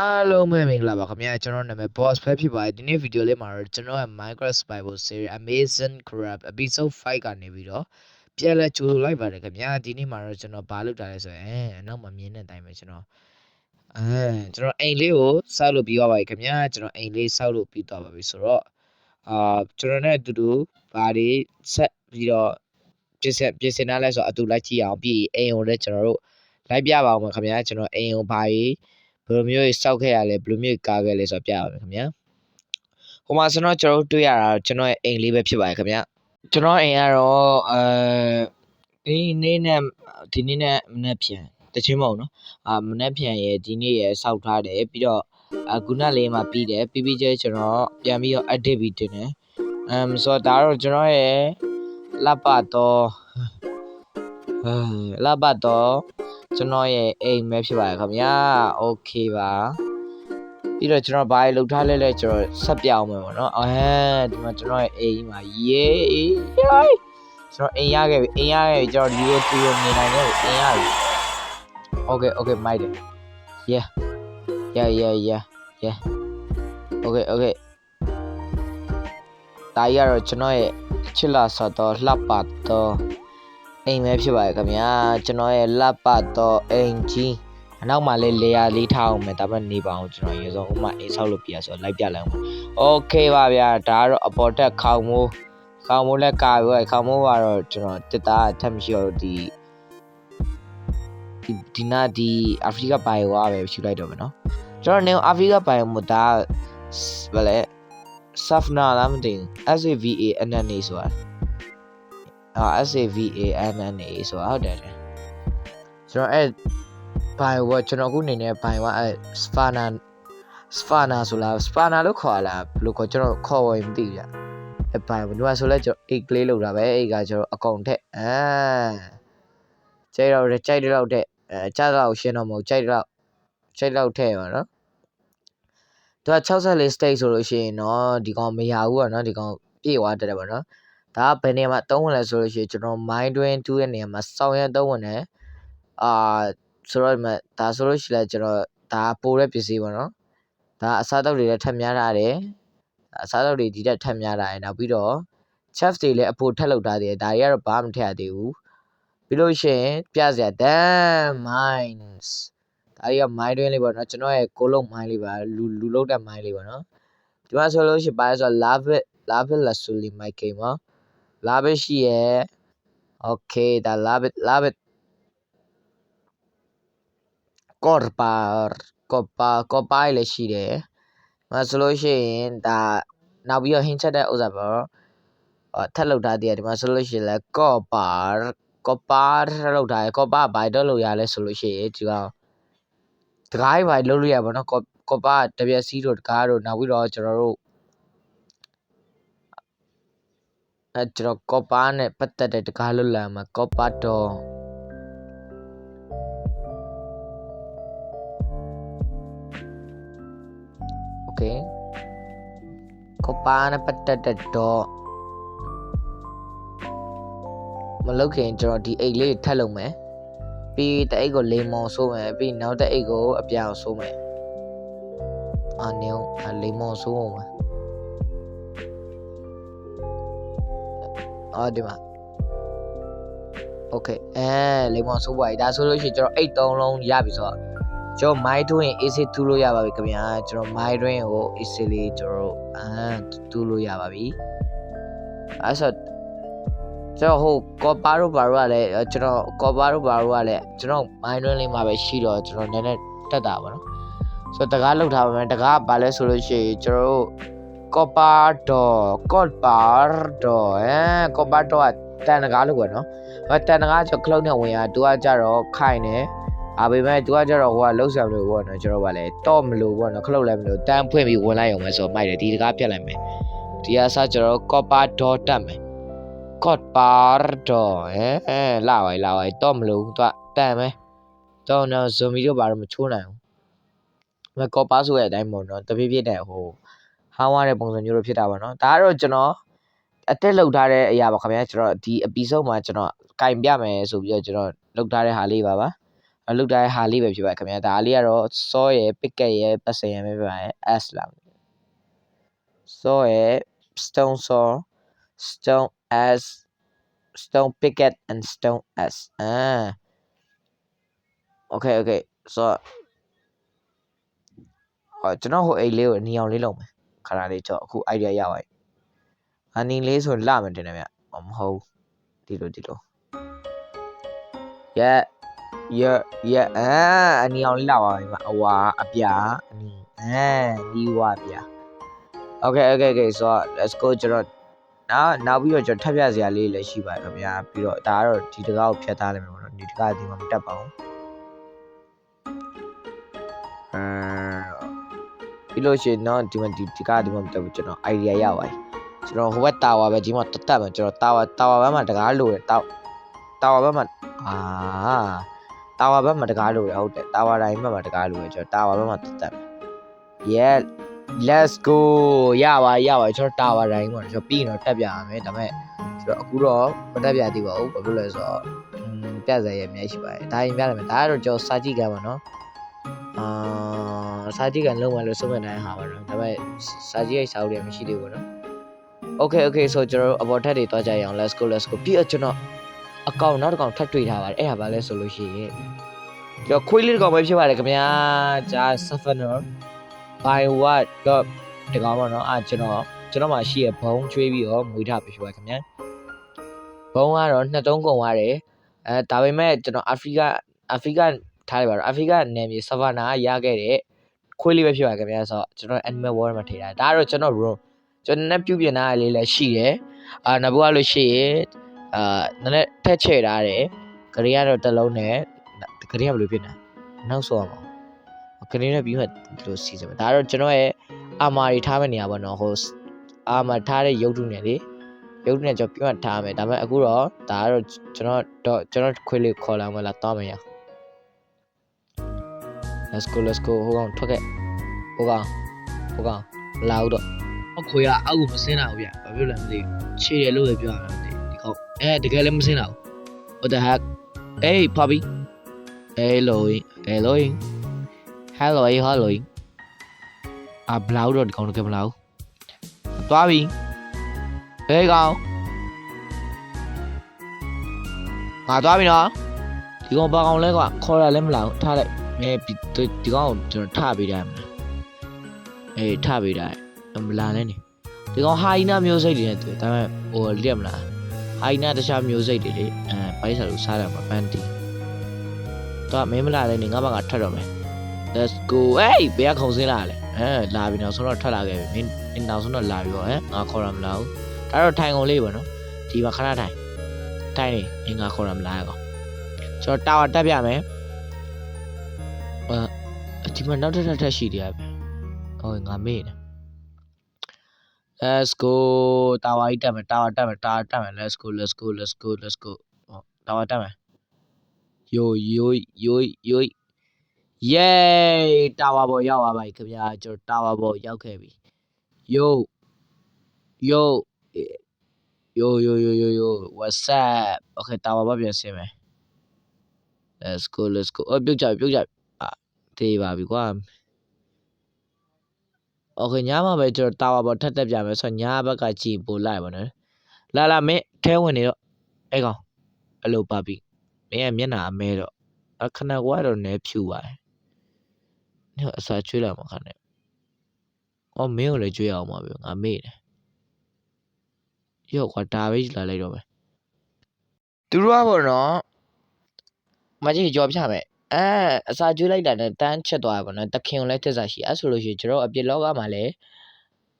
အားလုံးပဲမင်္ဂလာပါခင်ဗျာကျွန်တော်နာမည် Boss ပဲဖြစ်ပါတယ်ဒီနေ့ဗီဒီယိုလေးမှာတော့ကျွန်တော်ရဲ့ Minecraft Survival Series Amazing Crab Episode 5ကနေပြီးတော့ပြန်လဲကြိုလိုက်ပါတယ်ခင်ဗျာဒီနေ့မှာတော့ကျွန်တော်ဘာလုပ်တာလဲဆိုရင်အနောက်မှာမြင်တဲ့အတိုင်းပဲကျွန်တော်အဲကျွန်တော်အိမ်လေးကိုစောက်လို့ပြီးသွားပါပြီခင်ဗျာကျွန်တော်အိမ်လေးစောက်လို့ပြီးသွားပါပြီဆိုတော့အာကျွန်တော်နဲ့အတူတူဘာတွေဆက်ပြီးတော့ ပြင်ဆင်ပြင်ဆင်ထားလဲဆိုတော့အတူလိုက်ကြည့်အောင်ပြီးအိမ်ကိုလည်းကျွန်တော်တို့လိုက်ပြပါအောင်ပါခင်ဗျာကျွန်တော်အိမ်ကိုဘာတွေဘယ်လိုမျိုးကြီးစောက်ခဲ့ရလဲဘယ်လိုမျိုးကြီးကားခဲ့လဲဆိုတော့ပြရမယ်ခင်ဗျာဟိုမှာကျွန်တော်ကျွန်တော်တို့တွေ့ရတာတော့ကျွန်တော်ရဲ့အိမ်လေးပဲဖြစ်ပါတယ်ခင်ဗျာကျွန်တော်အိမ်ကတော့အဲဒီနေ့နဲ့ဒီနေ့နဲ့မနေ့ပြန်တချင်းမဟုတ်နော်အာမနေ့ပြန်ရဲ့ဒီနေ့ရဲ့စောက်ထားတယ်ပြီးတော့အခုနလေးမှာပြီးတယ်ပြီးပြီးကျကျွန်တော်ပြန်ပြီးတော့ edit ပြီးတင်တယ်အမ်ဆိုတော့ဒါတော့ကျွန်တော်ရဲ့ လပ်ပါတော့အဲလပ်ပါတော့ ကျွန်တော်ရဲ့အိမ်ပဲဖြစ်ပါတယ်ခင်ဗျာโอเคပါပြီးတော့ကျွန်တော်ဘာလှုပ်ထားလဲလဲကျွန်တော်ဆက်ပြအောင်မယ်ပေါ့နော်အဲဒီမှာကျွန်တော်ရဲ့အိမ်မှာယေးကျွန်တော်အိမ်ရခဲ့ပြီအိမ်ရခဲ့ပြီကျွန်တော်ဒီလိုတူနေနိုင်တယ်အိမ်ရပြီโอเคโอเคမိုက်တယ် yeah yeah yeah yeah yeah โอเคโอเคဒါကြီးကတော့ကျွန်တော်ရဲ့ ချစ်လာဆော့တော့လှပတော့ အိမ်ပဲဖြစ်ပါတယ်ခင်ဗျာကျွန်တော်ရဲ့လက်ပတ်တော့အိမ်ကြီးအနောက်မှာလေးလေယာလေးထားအောင်မယ်ဒါပေမဲ့နေပါအောင်ကျွန်တော်ရေစုံဥမာအိမ်ဆောက်လို့ပြရဆိုလိုက်ပြလိုက်အောင်โอเคပါဗျာဒါကတော့အပေါ်တက်ခေါင်မိုးခေါင်မိုးလည်းကာပြီးခေါင်မိုးကတော့ကျွန်တော်တစ်သားထပ်မရှိတော့ဒီဒီဒီနာဒီအာဖရိကဘိုင်ဝါပဲရှူလိုက်တော့မယ်နော်ကျွန်တော်နေအာဖရိကဘိုင်မို့ဒါဗလဲ safna လားမသိဘူး SAVA NNA ဆိုတာအာ SAVANNA ဆိုတာဟုတ်တယ်တယ်ကျွန်တော်အဲ့ဘိုင်ဝကျွန်တော်အခုအနေနဲ့ဘိုင်ဝအဲ့ Sfana Sfana ဆိုလား Sfana လို့ခေါ်လားဘယ်လိုခေါ်ကျွန်တော်ခေါ်ဝယ်မသိဘူးဗျအဲ့ဘိုင်ဘယ်လိုဆိုလဲကျွန်တော်အိတ်ကလေးလောက်တာပဲအိတ်ကကျွန်တော်အကောင်ထက်အာကြိုက်တော့ကြိုက်တော့တဲ့အဲကြတော့ရှင်းတော့မဟုတ်ကြိုက်တော့ကြိုက်တော့ထဲပါနော် သူက64 state ဆိုလို့ရှိရင်တော့ဒီကောင်မရဘူးอ่ะเนาะဒီကောင်ပြေးသွားတယ်ပါเนาะ ဒါကဘယ်နေရာမှာသုံးဝင်လဲဆိုလို့ရှိရင်ကျွန်တော် mind twin 2ရဲ့နေရာမှာစောင်းရသုံးဝင်တယ်အာဆိုတော့ဒီမှာဒါဆိုလို့ရှိရင်ကျွန်တော်ဒါပိုတဲ့ပစ္စည်းပေါ့နော်ဒါအစားအသောက်တွေလည်းထပ်များထားတယ်အစားအသောက်တွေဒီတက်ထပ်များထားတယ်နောက်ပြီးတော့ chef တွေလည်းအပိုထက်လောက်ထားသေးတယ်ဒါတွေကတော့ဘာမှမထည့်ရသေးဘူးပြီးလို့ရှိရင်ပြစရာ damn အဲဒီကမိုင်းတွင်းလေးပေါ့နော်ကျွန်တော်ရဲ့ကိုလုံးမိုင်းလေးပါလူလူလုံးတဲ့မိုင်းလေးပေါ့နော်ဒီမှာဆိုလို့ရှိပါလဲဆိုတော့ love it love it lasuli mic game ပါ love it ရှိရယ် okay ဒါ love it love it corpa corpa corpa လည်းရှိတယ်မဆိုလို့ရှိရင်ဒါနောက်ပြီးတော့ဟင်းချက်တဲ့ဥစ္စာပေါ့ထက်လောက်ထားတည်းဒီမှာဆိုလို့ရှိရင်လဲ corpa corpa ထက်လောက်ထားရယ် corpa ဘာတော့လောက်ရလဲဆိုလို့ရှိရင်ဒီကောင် တကားဘိုင်လောက်လို့ရပါတော့ကော်ကော်ပါတပြက်စီးတို့တကားတို့နောက်ပြီးတော့ကျွန်တော်တို့ အဲကျွန်တော်ကောပါနဲ့ပတ်သက်တဲ့တကားလွတ်လာမှာကောပါတော့โอเคကောပါနဲ့ပတ်သက်တဲ့တော့မလုပ်ခင်ကျွန်တော်ဒီအိတ်လေးထပ်လုပ်မယ် ပြီးတအိတ်ကိုလေမုံဆိုးမယ်ပြီးနောက်တအိတ်ကိုအပြောင်ဆိုးမယ်အာနေအောင်လေမုံဆိုးအောင်ပါ အော်ဒီမှာโอเคအဲလေမွန်ဆိုးပွားကြီးဒါဆိုလို့ရှိရင်ကျွန်တော်အိတ်3လုံးရပြီဆိုတော့ကျွန်တော် my twin AC တူးလို့ရပါပြီခင်ဗျာကျွန်တော် my twin ကို AC လေးကျွန်တော်အာတူးလို့ရပါပြီအဲဆို ကျွန်တော်ဟိုကော်ပါတို့ဘာတို့ကလည်းကျွန်တော်ကော်ပါတို့ဘာတို့ကလည်းကျွန်တော်မိုင်းတွင်းလေးမှာပဲရှိတော့ကျွန်တော်နည်းနည်းတက်တာပါနော်ဆိုတော့တကားလောက်ထားပါမယ်တကားကဘာလဲဆိုလို့ရှိရင်ကျွန်တော်တို့ကော်ပါတော့ကော်ပါတော့အဲကော်ပါတော့တန်တကားလို့ပဲနော်အဲတန်တကားကျွန်တော်ခလုတ်နဲ့ဝင်ရသူကကြတော့ခိုင်တယ်အာပေမဲ့သူကကြတော့ဟိုကလှုပ်ဆောင်လို့ပေါ့နော်ကျွန်တော်ကလည်းတော့မလို့ပေါ့နော်ခလုတ်လည်းမလို့တန်းဖွင့်ပြီးဝင်လိုက်အောင်ပဲဆိုတော့မိုက်တယ်ဒီတကားပြက်လိုက်မယ်ဒီအစားကျွန်တော်ကော်ပါဒေါ်တက်မယ် copper door အဲအဲလာပါလာပါတော့မလို့သူကတန်မယ်တော့နော် zombie တို့ဘာလို့မချိုးနိုင်ဘူးမကောပါဆိုတဲ့အတိုင်းပေါ့နော်တပြည့်ပြည့်တဲ့ဟိုဟောင်းရတဲ့ပုံစံမျိုးလိုဖြစ်တာပါနော်ဒါကတော့ကျွန်တော်အတက်လောက်ထားတဲ့အရာပါခင်ဗျာကျွန်တော်ဒီ episode မှာကျွန်တော်ကင်ပြမယ်ဆိုပြီးတော့ကျွန်တော်လုပ်ထားတဲ့ဟာလေးပါပါအလုပ်ထားတဲ့ဟာလေးပဲဖြစ်ပါတယ်ခင်ဗျာဒါလေးကတော့ saw ရဲ့ picket ရဲ့ပတ်စံရပဲဖြစ်ပါတယ် s လာ saw ရဲ့ stone saw stone s stone picket and stone s အာ okay okay so ဟောကျွန်တော်ဟိုအိတ်လေးကိုအနီအောင်လေးလုပ်မယ်ခဏလေးကြောအခု idea ရပါပြီအနီလေးဆိုလမယ်တင်တယ်ဗျဟောမဟုတ်ဒီလိုဒီလို yeah yeah yeah အာအနီအောင်လေးလာပါပြီမအဝါအပြာအနီအဲဒီဝါပြာ okay okay okay so let's go ကျွန်တော် နောက်နောက်ပြီးတော့ကျွန်တော်ထပ်ပြစရာလေးလည်းရှိပါတယ်ခင်ဗျာပြီးတော့ဒါကတော့ဒီတကားကိုဖြတ်သားလိုက်မယ်ပေါ့နော်ဒီတကားဒီမှာမတက်ပါဘူးအဲပြီးလို့ရှိရင်တော့ဒီမှာဒီဒီကားဒီမှာမတက်ဘူးကျွန်တော် idea ရပါတယ်ကျွန်တော်ဟိုဘက်တာဝါပဲဒီမှာတက်တက်မယ်ကျွန်တော်တာဝါတာဝါဘက်မှာတကားလို့ရတာတာဝါဘက်မှာအာတာဝါဘက်မှာတကားလို့ရဟုတ်တယ်တာဝါတိုင်းဘက်မှာတကားလို့ရကျွန်တော်တာဝါဘက်မှာတက်တက်မယ် yeah let's go ရပါရပါကျွန်တော်တာဝါတိုင်းပေါ့ကျွန်တော်ပြီးရင်တော့တက်ပြရမယ်ဒါပေမဲ့ကျွန်တော်အခုတော့မတက်ပြသေးပါဘူးဘာဖြစ်လဲဆိုတော့อืมပြဇာတ်ရဲ့အများကြီးရှိပါတယ်ဒါရင်ပြတယ်မယ်ဒါကတော့ကျွန်တော်စာကြည့်ကပါနော်အာစာကြည့်ကန်လုံးဝလို့စုံမဲ့နိုင်ဟာပါနော်ဒါပေမဲ့စာကြည့်ရဲ့စာအုပ်တွေမရှိသေးဘူးနော် okay okay so ကျွန်တော်တို့အပေါ်ထက်တွေတွားကြရအောင် let's go let's go ပြီးတော့ကျွန်တော်အကောင့်နောက်တစ်ကောင်ထပ်တွေ့ထားပါတယ်အဲ့ဒါဘာလဲဆိုလို့ရှိရင်ကျွန်တော်ခွေးလေးတစ်ကောင်ပဲဖြစ်ပါတယ်ခင်ဗျာဂျာ sufferer by what တော့ဒီကောင်ပေါ့နော်အာကျွန်တော်ကျွန်တော်မှရှိရဘုံချွေးပြီးတော့မွေးထားပြီဖြစ်ပါခင်ဗျာဘုံကတော့နှစ်တုံးကုန်သွားတယ်အဲဒါပေမဲ့ကျွန်တော်အာဖရိကအာဖရိကထားလိုက်ပါတော့အာဖရိကနယ်မြေ savannah ရခဲ့တဲ့ခွေးလေးပဲဖြစ်ပါခင်ဗျာဆိုတော့ကျွန်တော် animal world မှာထည့်ထားဒါကတော့ကျွန်တော် room ကျွန်တော်လည်းပြုပြင်ထားရလေးလည်းရှိတယ်အာနောက်ဘကလို့ရှိရင်အာနည်းနည်းထက်ချဲ့ထားတယ်ဂရီကတော့တစ်လုံးနဲ့ဂရီကဘယ်လိုဖြစ်နေနောက်ဆိုရမှာ ဂရီနဲ့ပြီးမှဒီလိုစီစဉ်မယ်ဒါကတော့ကျွန်တော်ရဲ့အာမာတွေထားမယ့်နေရာပေါ့နော်ဟိုအာမာထားတဲ့ရုပ်တုနဲ့လေရုပ်တုနဲ့ကျွန်တော်ပြီးမှထားမယ်ဒါပေမဲ့အခုတော့ဒါကတော့ကျွန်တော်တော့ကျွန်တော်ခွေးလေးခေါ်လာမလားတောင်းမယ်ရ Let's go let's go ဟိုကောင်ထွက်ခဲ့ဟိုကောင်ဟိုကောင်လာဦးတော့အခွေကအောက်ကိုမစင်းတာဘူးဗျဘာဖြစ်လဲမသိဘူးခြေတယ်လို့ပဲပြောရမှာမသိဘူးဒီကောက်အဲတကယ်လည်းမစင်းတာဘူး what the heck hey puppy hello hello hello hello အဘလောက်တော့ဒီကောင်တကယ်မလားသွားပြီဟေးကောင်ငါသွားပြီနော်ဒီကောင်ပါကောင်လဲကွာခေါ်ရလဲမလားထားလိုက်မဲဒီကောင်ကိုကျွန်တော်ထပေးတယ်မလားအေးထပေးတယ်မလာနဲ့နေဒီကောင်ဟာီနာမျိုးစိတ်တွေနဲ့တွေ့ဒါပေမဲ့ဟိုလက်မလားဟာီနာတခြားမျိုးစိတ်တွေလေအဲဘိုင်းစားလို့စားတယ်မှာပန်းတီတော့မင်းမလာလဲနေငါဘကထွက်တော့မယ် let's go ဟေးဘယ်ကခုံစင်းလာလဲအဲလာပြီနောက်ဆုံးတော့ထွက်လာခဲ့ပြီမင်းမင်းနောက်ဆုံးတော့လာပြီပေါ့ဟမ်ငါခေါ်ရမလားဘူးဒါတော့ထိုင်ကုန်လေးပေါ့နော်ဒီမှာခဏထိုင်ထိုင်နေမင်းငါခေါ်ရမလားကောင်ကျွန်တော်တာဝါတက်ပြမယ်အဲဒီမှာနောက်ထပ်ထပ်ရှိတယ်ဗျဟိုငါမေ့နေ Let's go တာဝါကြီးတက်မယ်တာဝါတက်မယ်တာဝါတက်မယ် Let's go let's go let's go let's go ဟောတာဝါတက်မယ် Yo yo yo yo yay တာဝါပေါ်ရောက်သွားပါပြီခင်ဗျာကျွန်တော်တာဝါပေါ်ရောက်ခဲ့ပြီ yo yo yo yo yo yo yo what's up okay တာဝါပေါ်ပြန်ဆင်းမယ် let's go let's go အပြုတ်ကြပြုတ်ကြအာတေးပါပြီကွာ okay ညမှာပဲကျွန်တော်တာဝါပေါ်ထပ်တက်ပြမယ်ဆိုတော့ညဘက်ကကြည်ပို့လိုက်ပါနော်လာလာမင်းထဲဝင်နေတော့အဲ့ကောင်အလိုပါပြီမင်းရဲ့မျက်နှာအမဲတော့အခဏကွာတော့နဲဖြူပါတယ် ညအစာချွေးလာမှာခနဲ့အော်မင်းကိုလည်းကြွေးအောင်ပါဗျငါမေ့တယ်ရော့ကွာဒါပဲလာလိုက်တော့မယ်သူတို့ကပေါ့နော်မကြီးကြော်ပြမယ်အဲအစာကျွေးလိုက်တာနဲ့တန်းချက်သွားပါတော့တခင်ကိုလည်းတက်စားရှိအဲဆိုလို့ရှိရင်ကျွန်တော်အပြစ်လောကမှာလည်း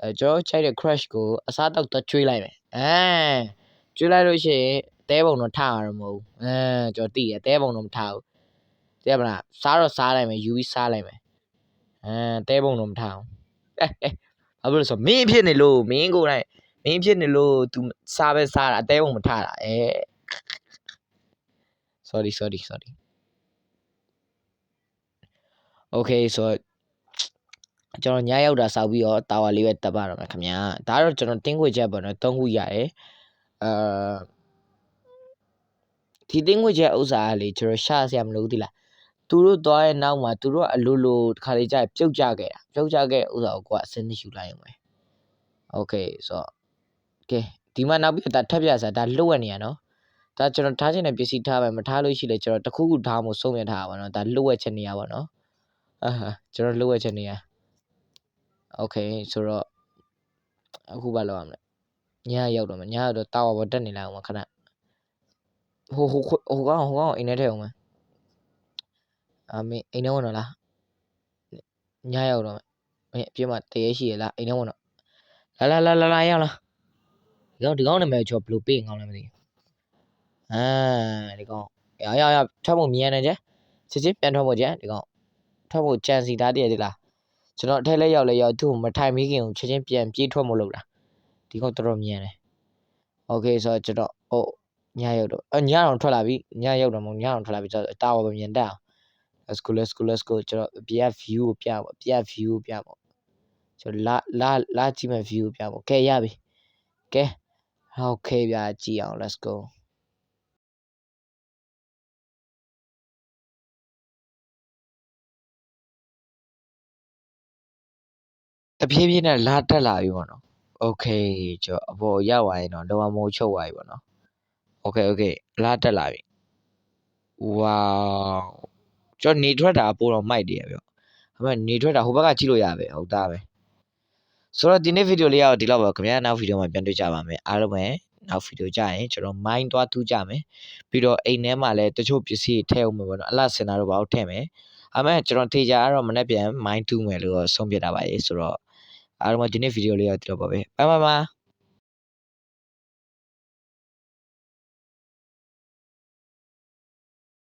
အဲကျွန်တော်ချိုက်တဲ့ crash ကိုအစားတောက်တော့ကျွေးလိုက်မယ်အဲကျွေးလိုက်လို့ရှိရင်တဲပုံတော့ထားရမှာမဟုတ်ဘူးအဲကျွန်တော်သိရတဲပုံတော့မထားဘူးသိရမလားစားတော့စားလိုက်မယ်ယူပြီးစားလိုက်မယ် အဲတဲပုံတော့မထားဘူးအဲအဲဘာလို့လဲဆိုမင်းဖြစ်နေလို့မင်းကိုယ်တိုင်မင်းဖြစ်နေလို့ तू စားပဲစားတာတဲပုံမထားတာအဲ sorry sorry sorry okay ဆိုတော့ကျွန်တော်ညရောက်တာစောက်ပြီးတော့တာဝါလေးပဲတက်ပါတော့မယ်ခင်ဗျာဒါကတော့ကျွန်တော်တင်းခွေချက်ပေါ့နော်သုံးခုရတယ်အာဒီသင်းငွေချက်ဥစ္စာကလေကျွန်တော်ရှာစရာမလိုဘူးဒီလား သူတို့သွားရဲ့နောက်မှာသူတို့ကအလိုလိုတစ်ခါလေကြာပြုတ်ကြခဲ့တာပြုတ်ကြခဲ့ဥစ္စာကိုကိုကအစင်းယူလိုက်အောင်ပဲโอเคဆိုတော့ကဲဒီမှာနောက်ပြီးဒါထပ်ပြစားဒါလှုပ်ရနေရနော်ဒါကျွန်တော်ထားခြင်းနဲ့ပစ္စည်းထားမယ်မထားလို့ရှိလေကျွန်တော်တစ်ခုခုထားမှုဆုံးဖြတ်ထားပါတော့ဒါလှုပ်ရချက်နေရပါတော့အာဟာကျွန်တော်လှုပ်ရချက်နေရโอเคဆိုတော့အခုဘာလုပ်ရမလဲညရောက်တော့မယ်ညရောက်တော့တာဝါပေါ်တက်နေလိုက်အောင်မခဏ ဟိုဟိုဟိုကောင်ဟိုကောင်အိမ်ထဲထည့်အောင်မယ် အာမင်းအိမ်ထဲဝင်တော့လားညရောက်တော့မင်းအပြစ်မှာတရေရှိရလားအိမ်ထဲဝင်တော့လာလာလာလာလာရောက်လာဒီကောင်ဒီကောင်နာမည်ကျော်ဘယ်လိုပေးငောင်းလဲမသိဘူးအာဒီကောင်ရရရထပ်ဖို့မြန်နေကြစစ်စစ်ပြန်ထွက်ဖို့ကြဒီကောင်ထွက်ဖို့ကြံစီသားတည်းဒီလားကျွန်တော်အထက်လက်ရောက်လဲရောက်သူ့ကိုမထိုင်မိခင်ကိုချက်ချင်းပြန်ပြေးထွက်မလို့လားဒီကောင်တော်တော်မြန်တယ်โอเคဆိုတော့ကျွန်တော်ဟို ညရောက်တော့အညအောင်ထွက်လာပြီညရောက်တော့မဟုတ်ညအောင်ထွက်လာပြီကျတော့တာဝါပဲမြင်တတ်အောင် let's go let's go let's go ကျွန်တော်အပြက် view ကိုပြပါအပြက် view ကိုပြပါကျွန်တော်လာလာလာကြည့်မဲ့ view ကိုပြပါကဲရပြီကဲဟုတ်ကဲ့ဗျာကြည့်အောင် let's go တပြေးပြေးနဲ့လာတက်လာပြီပေါ့နော် okay ကျွန်တော်အပေါ်ရောက်သွားရင်တော့လောကမိုးချုပ်သွားပြီပေါ့နော် okay okay လာတက်လာပြီ wow ကျွန်တော်နေထွက်တာပို့တော့မိုက်တယ်ပြောဒါပေမဲ့နေထွက်တာဟိုဘက်ကကြည့်လို့ရပဲဟုတ်သားပဲဆိုတော့ဒီနေ့ဗီဒီယိုလေးကတော့ဒီလောက်ပါခင်ဗျာနောက်ဗီဒီယိုမှာပြန်တွေ့ကြပါမယ်အားလုံးပဲနောက်ဗီဒီယိုကြရင်ကျွန်တော် mind သွားတူးကြမယ်ပြီးတော့အိမ်ထဲမှာလည်းတချို့ပစ္စည်းထည့်အောင်မယ်ပေါ့နော်အလားစင်တာတော့ဘာလို့ထည့်မယ်အမေကျွန်တော်ထေချာကတော့မနေ့ပြန် mind တူးမယ်လို့ဆုံးဖြတ်တာပါလေဆိုတော့အားလုံးကဒီနေ့ဗီဒီယိုလေးကတော့ဒီလောက်ပါပဲဘိုင်ဘိုင်